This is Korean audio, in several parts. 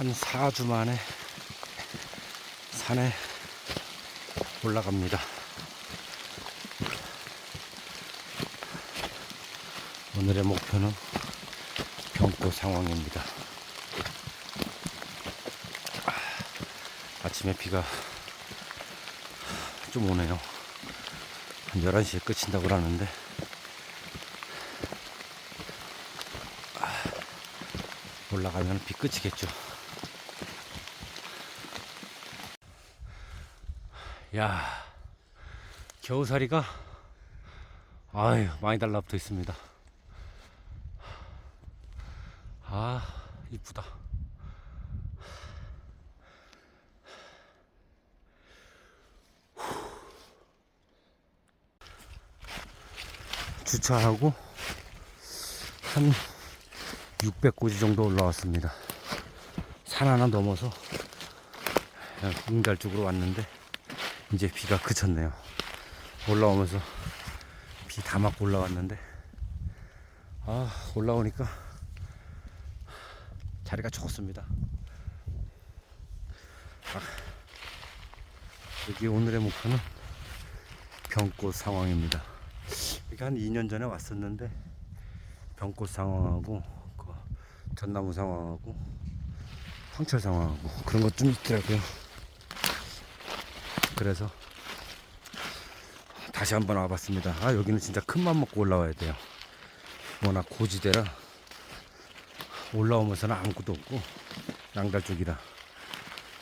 한 4주 만에 산에 올라갑니다. 오늘의 목표는 병고 상황입니다. 아침에 비가 좀 오네요. 한 11시에 끝인다고 그러는데 올라가면 비 끝이겠죠. 야, 겨우살이가 아유 많이 달라붙어 있습니다. 아, 이쁘다. 주차하고 한 600고지 정도 올라왔습니다. 산 하나 넘어서 응달 쪽으로 왔는데 이제 비가 그쳤네요. 올라오면서 비 다 맞고 올라왔는데 아 올라오니까 자리가 좋습니다. 아, 여기 오늘의 목표는 병꽃 상황입니다. 여기 한 2년 전에 왔었는데 병꽃 상황하고 그 전나무 상황하고 황철 상황하고 그런 것 좀 있더라고요. 그래서 다시 한번 와봤습니다. 아 여기는 진짜 큰맘 먹고 올라와야 돼요. 워낙 고지대라 올라오면서는 아무것도 없고 양달 쪽이라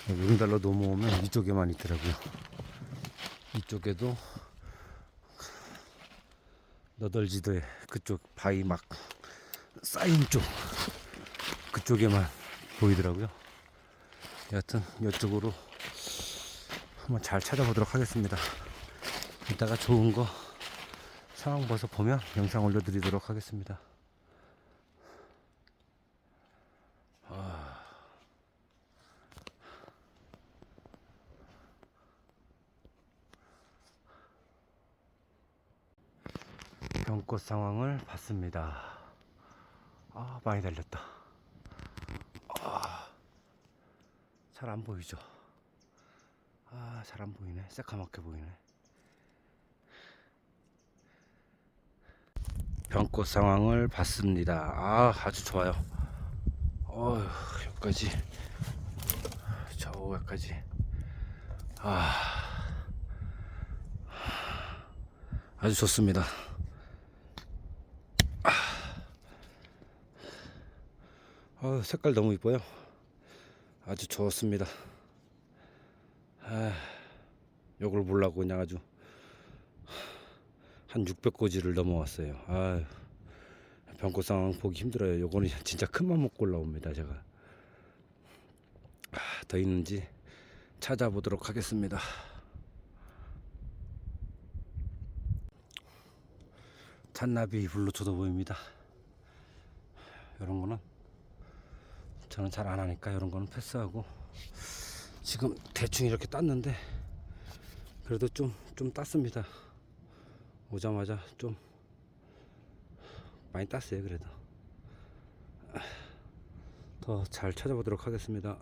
응달로 넘어오면 이쪽에만 있더라고요. 이쪽에도 너덜지대 그쪽 바위 막 쌓인 쪽 그쪽에만 보이더라고요. 여하튼 이쪽으로 한번 잘 찾아보도록 하겠습니다. 이따가 좋은 거 상황 봐서 보면 영상 올려드리도록 하겠습니다. 아. 병꽃 상황을 봤습니다. 아, 많이 달렸다. 아, 잘 안 보이죠? 아, 잘 안 보이네. 새카맣게 보이네. 병꽃 상황을 봤습니다. 아, 아주 좋아요. 어휴, 여기까지. 저 여기까지. 아, 아주 좋습니다. 아, 색깔 너무 이뻐요. 아주 좋습니다. 아, 요걸 보려고 그냥 아주 한 600고지를 넘어왔어요. 아, 병고 상황 보기 힘들어요. 요거는 진짜 큰맘 먹고 올라옵니다. 제가 아, 더 있는지 찾아보도록 하겠습니다. 잔나비 블루초도 보입니다. 이런 거는 저는 잘 안 하니까 이런 거는 패스하고 지금 대충 이렇게 땄는데 그래도 좀 좀 땄습니다. 오자마자 좀 많이 땄어요. 그래도 더 잘 찾아보도록 하겠습니다.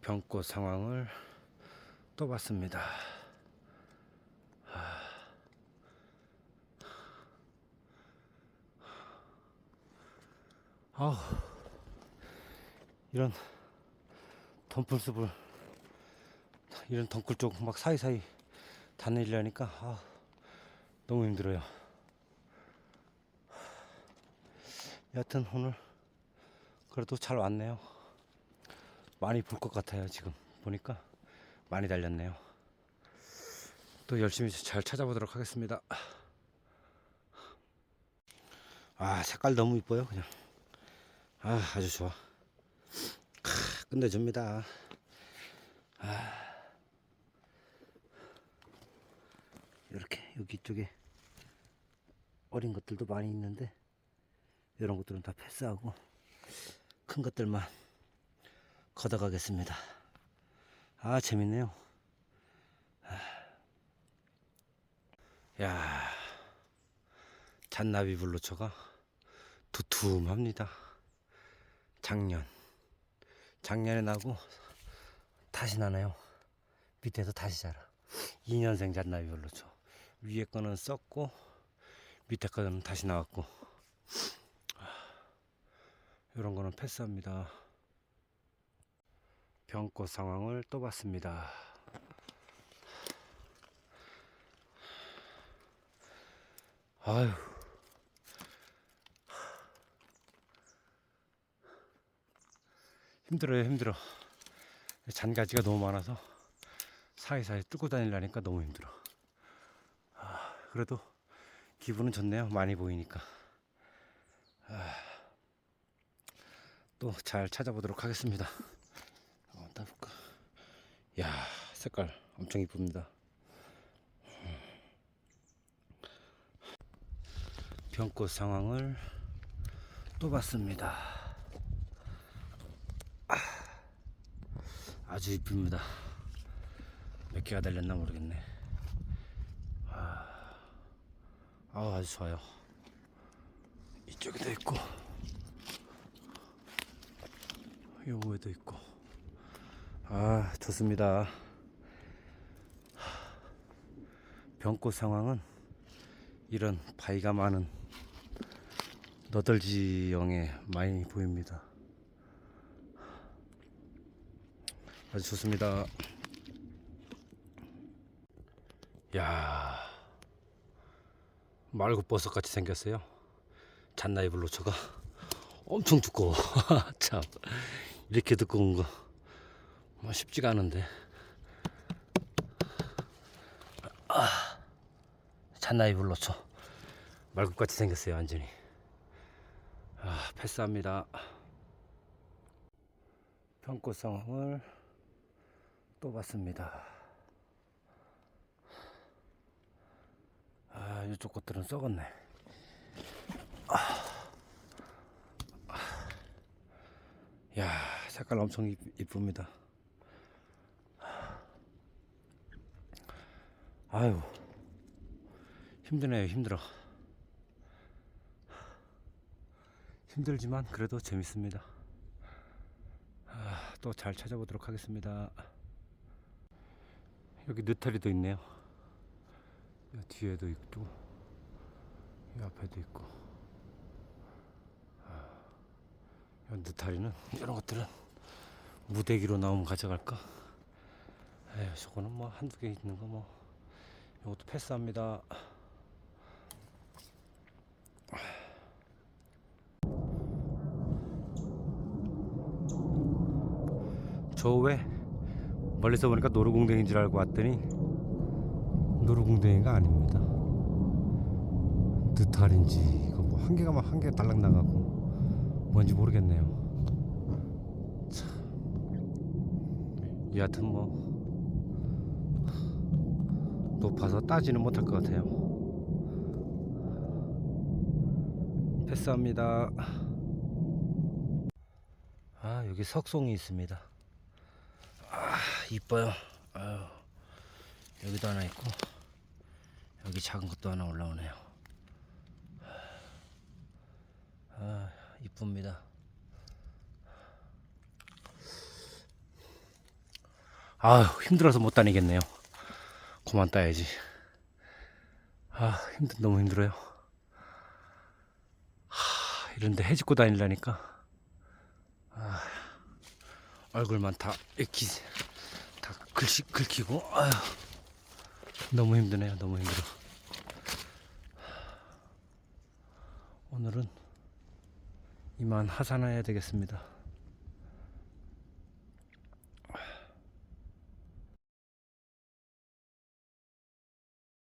병꽃 상황을 또 봤습니다. 아우 이런 덤플숲을 이런 덩굴 쪽 막 사이사이 다니려니까 아, 너무 힘들어요. 여하튼 오늘 그래도 잘 왔네요. 많이 볼 것 같아요 지금 보니까 많이 달렸네요. 또 열심히 잘 찾아보도록 하겠습니다. 아 색깔 너무 이뻐요 그냥. 아, 아주 좋아. 크, 끝내줍니다. 아. 이렇게 여기 쪽에 어린 것들도 많이 있는데 이런 것들은 다 패스하고 큰 것들만 걷어가겠습니다. 아 재밌네요. 아. 야 잔나비 블루초가 두툼합니다. 작년 작년에 나고 다시 나네요. 밑에서 다시 자라. 2년생 잣나비 별로죠. 위에 거는 썩고 밑에 거는 다시 나왔고. 이런 거는 패스합니다. 병꽃 상황을 또 봤습니다. 아유 힘들어요 힘들어. 잔가지가 너무 많아서 사이사이 뚫고 다니려니까 너무 힘들어. 아, 그래도 기분은 좋네요 많이 보이니까. 아, 또잘 찾아보도록 하겠습니다. 어, 따볼까? 야 색깔 엄청 이쁩니다. 병꽃 상황을 또 봤습니다 아주 이쁩니다. 몇 개가 달렸나 모르겠네. 아, 아 아주 좋아요. 이쪽에도 있고, 요거에도 있고. 아, 좋습니다. 병꽃 상황은 이런 바위가 많은 너덜지형에 많이 보입니다. 아주 좋습니다. 야 말고 버섯 같이 생겼어요. 잣나이 블로처가 엄청 두꺼워. 참 이렇게 두꺼운 거 뭐 쉽지가 않은데. 아, 잣나이 블로처 말국 같이 생겼어요 완전히. 아 패스합니다. 평꽃 상황을 또 봤습니다. 아, 이쪽 것들은 썩었네. 아. 야, 색깔 엄청 이- 이쁩니다. 아유, 힘드네요, 힘들어. 힘들지만 그래도 재밌습니다. 아, 또 잘 찾아보도록 하겠습니다. 여기 느타리도 있네요. 이 뒤에도 있고, 이 앞에도 있고. 아, 이 느타리는 이런 것들은 무대기로 나오면 가져갈까? 에휴, 저거는 뭐 한두 개 있는 거 뭐. 이것도 패스합니다. 저 왜 멀리서 보니까 노루궁뎅이인 줄 알고 왔더니 노루궁뎅이가 아닙니다. 느탈인지 이거 뭐 한 개가 막한개 달랑 나가고 뭔지 모르겠네요. 참 여하튼 뭐 높아서 따지는 못할 것 같아요. 패스합니다. 아 여기 석송이 있습니다. 아 이뻐요. 아유 여기도 하나 있고 여기 작은 것도 하나 올라오네요. 아 이쁩니다. 아유 힘들어서 못 다니겠네요. 그만 따야지. 아 힘들 너무 힘들어요. 하, 이런데 해집고 다니려니까 아, 얼굴만 다 이렇게 다 글씨 긁히고 아유, 너무 힘드네요. 너무 힘들어. 오늘은 이만 하산해야 되겠습니다.